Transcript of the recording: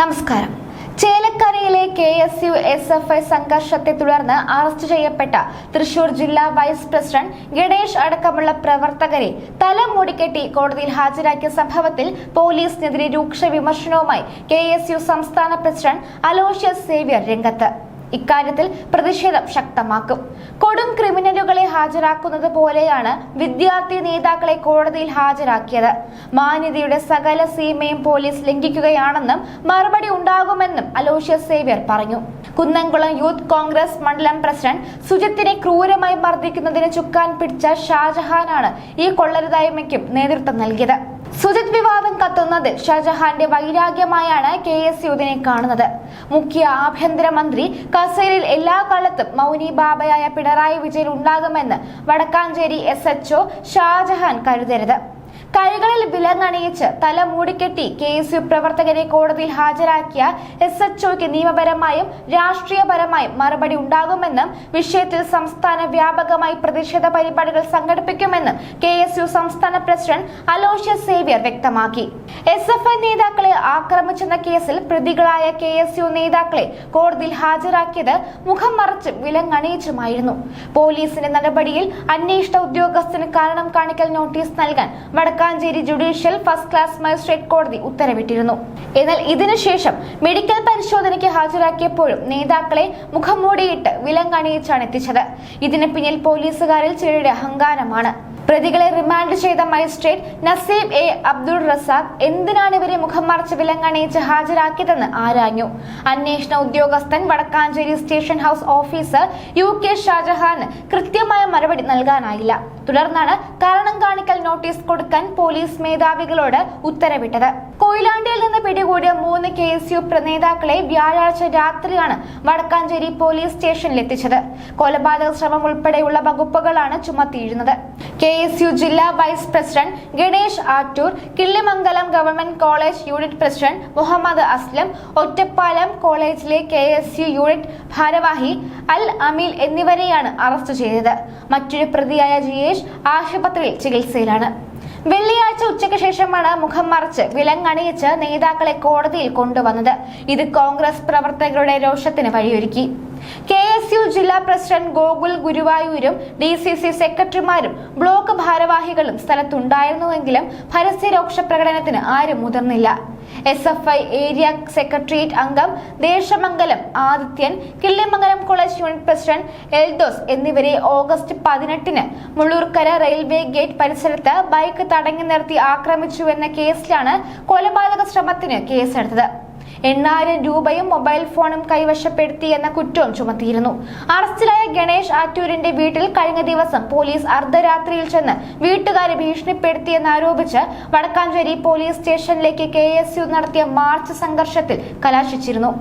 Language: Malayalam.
നമസ്കാരം. ചേലക്കരയിലെ K S U S F I സംഘർഷത്തെ തുടർന്ന് അറസ്റ്റ് ചെയ്യപ്പെട്ട തൃശൂർ ജില്ലാ വൈസ് പ്രസിഡന്റ് ഗണേഷ് അടക്കമുള്ള പ്രവർത്തകരെ തല മൂടിക്കെട്ടി കോടതിയിൽ ഹാജരാക്കിയ സംഭവത്തിൽ പോലീസിനെതിരെ രൂക്ഷ വിമർശനവുമായി കെ സംസ്ഥാന പ്രസിഡന്റ് അലോഷ്യസ് സേവ്യർ രംഗത്ത്. ഇക്കാര്യത്തിൽ പ്രതിഷേധം ശക്തമാക്കും. കൊടും ക്രിമിനലുകളെ ഹാജരാക്കുന്നത് പോലെയാണ് വിദ്യാർത്ഥി നേതാക്കളെ കോടതിയിൽ ഹാജരാക്കിയത്. മാന്യതയുടെ സകല സീമയും പോലീസ് ലംഘിക്കുകയാണെന്നും മറുപടി ഉണ്ടാകുമെന്നും അലോഷ്യസ് സേവ്യർ പറഞ്ഞു. കുന്നംകുളം യൂത്ത് കോൺഗ്രസ് മണ്ഡലം പ്രസിഡന്റ് സുജിത്തിനെ ക്രൂരമായി മർദ്ദിക്കുന്നതിന് ചുക്കാൻ പിടിച്ച ഷാജഹാനാണ് ഈ കൊള്ളരുതായ്മയ്ക്കും നേതൃത്വം നൽകിയത്. സുജിത് വിവാദം കത്തുന്നതിൽ ഷാജഹാന്റെ വൈരാഗ്യമായാണ് കെ എസ് യുദിനെ കാണുന്നത്. മുഖ്യ ആഭ്യന്തരമന്ത്രി കസേരയിൽ എല്ലാ കാലത്തും മൗനി ബാബയായ പിണറായി വിജയൻ ഉണ്ടാകുമെന്ന് വടക്കാഞ്ചേരി എസ് എച്ച്ഒ ഷാജഹാൻ കരുതരുത്. കൈകളിൽ വിലങ്ങണിയിച്ച് തല മൂടിക്കെട്ടി കെ എസ് യു പ്രവർത്തകരെ കോടതിയിൽ ഹാജരാക്കിയ എസ് എച്ച് ഒക്ക് നിയമപരമായും രാഷ്ട്രീയപരമായും മറുപടി ഉണ്ടാകുമെന്നും വിഷയത്തിൽ സംസ്ഥാന വ്യാപകമായി പ്രതിഷേധ പരിപാടികൾ സംഘടിപ്പിക്കുമെന്നും കെ സംസ്ഥാന പ്രസിഡന്റ് അലോഷ്യ സേവ്യർ വ്യക്തമാക്കി. എസ് എഫ് ഐ നേതാക്കളെ ആക്രമിച്ചെന്ന കേസിൽ പ്രതികളായ കെ എസ് യു നേതാക്കളെ കോടതിയിൽ ഹാജരാക്കിയത് മുഖം മറച്ചും വിലങ്ങണിയിച്ചുമായിരുന്നു പോലീസിന്റെ നടപടിയിൽ അന്വേഷണ ഉദ്യോഗസ്ഥന് കാരണം കാണിക്കൽ നോട്ടീസ് നൽകാൻ Vadakkanchery judicial first class magistrate കോടതി ഉത്തരവിട്ടിരുന്നു. എന്നാൽ ഇതിനുശേഷം മെഡിക്കൽ പരിശോധനയ്ക്ക് ഹാജരാക്കിയപ്പോഴും നേതാക്കളെ മുഖം മൂടിയിട്ട് വിലങ്ങണിയിച്ചാണ് എത്തിച്ചത്. ഇതിന് പിന്നിൽ പോലീസുകാരിൽ ചിലരുടെ അഹങ്കാരമാണ്. പ്രതികളെ റിമാൻഡ് ചെയ്ത മജിസ്ട്രേറ്റ് നസീബ് എ അബ്ദുൾ റസാഖ് എന്തിനാണ് ഇവരെ മുഖം മറച്ച് വിലങ്ങണയിച്ച് ഹാജരാക്കിയതെന്ന് ആരാഞ്ഞു? അന്വേഷണ ഉദ്യോഗസ്ഥൻ Vadakkanchery station house officer U K Shajahan കൃത്യമായ മറുപടി നൽകാനായില്ല. തുടർന്നാണ് കാരണം കാണിക്കൽ നോട്ടീസ് കൊടുക്കാൻ പോലീസ് മേധാവികളോട് ഉത്തരവിട്ടത്. കൊയിലാണ്ടിയിൽ നിന്ന് പിടികൂടിയ മൂന്ന് കെ എസ് യു നേതാക്കളെ വ്യാഴാഴ്ച രാത്രിയാണ് വടക്കാഞ്ചേരി പോലീസ് സ്റ്റേഷനിൽ എത്തിച്ചത്. കൊലപാതക ശ്രമം ഉൾപ്പെടെയുള്ള വകുപ്പുകളാണ് ചുമത്തിയിരുന്നത്. കെ എസ് യു ജില്ലാ vice president Ganesh Attoor Killimangalam government college unit president Muhammad Aslam Ottapalam കോളേജിലെ കെ എസ് യു യൂണിറ്റ് ഭാരവാഹി അൽ അമീൽ എന്നിവരെയാണ് അറസ്റ്റ് ചെയ്തത്. മറ്റൊരു പ്രതിയായ ജിയേഷ് ആശുപത്രിയിൽ ചികിത്സയിലാണ്. വെള്ളിയാഴ്ച ഉച്ചയ്ക്ക് ശേഷമാണ് മുഖം മറച്ച് വിലങ്ങണിയിച്ച് നേതാക്കളെ കോടതിയിൽ കൊണ്ടുവന്നത്. ഇത് കോൺഗ്രസ് പ്രവർത്തകരുടെ രോഷത്തിന് വഴിയൊരുക്കി. കെ എസ് യു ജില്ലാ പ്രസിഡന്റ് ഗോകുൽ ഗുരുവായൂരും ഡി സി സി സെക്രട്ടറിമാരും ബ്ലോക്ക് ഭാരവാഹികളും സ്ഥലത്തുണ്ടായിരുന്നുവെങ്കിലും പരസ്യരോക്ഷ പ്രകടനത്തിന് ആരും മുതിർന്നില്ല. S F I area secretariat അംഗം Desamangalam Adithyan Killimangalam college unit president Eldhose എന്നിവരെ ഓഗസ്റ്റ് പതിനെട്ടിന് മുള്ളൂർക്കര റെയിൽവേ ഗേറ്റ് പരിസരത്ത് ബൈക്ക് തടഞ്ഞു നിർത്തി ആക്രമിച്ചുവെന്ന കേസിലാണ് കൊലപാതക ശ്രമത്തിന് കേസെടുത്തത്. എണ്ണായിരം രൂപയും മൊബൈൽ ഫോണും കൈവശപ്പെടുത്തി എന്ന കുറ്റവും ചുമത്തിയിരുന്നു. അറസ്റ്റിലായ ഗണേഷ് ആറ്റൂരിന്റെ വീട്ടിൽ കഴിഞ്ഞ ദിവസം പോലീസ് അർദ്ധരാത്രിയിൽ ചെന്ന് വീട്ടുകാരെ ഭീഷണിപ്പെടുത്തിയെന്നാരോപിച്ച് വടക്കാഞ്ചേരി പോലീസ് സ്റ്റേഷനിലേക്ക് കെ നടത്തിയ മാർച്ച് സംഘർഷത്തിൽ കലാശിച്ചിരുന്നു.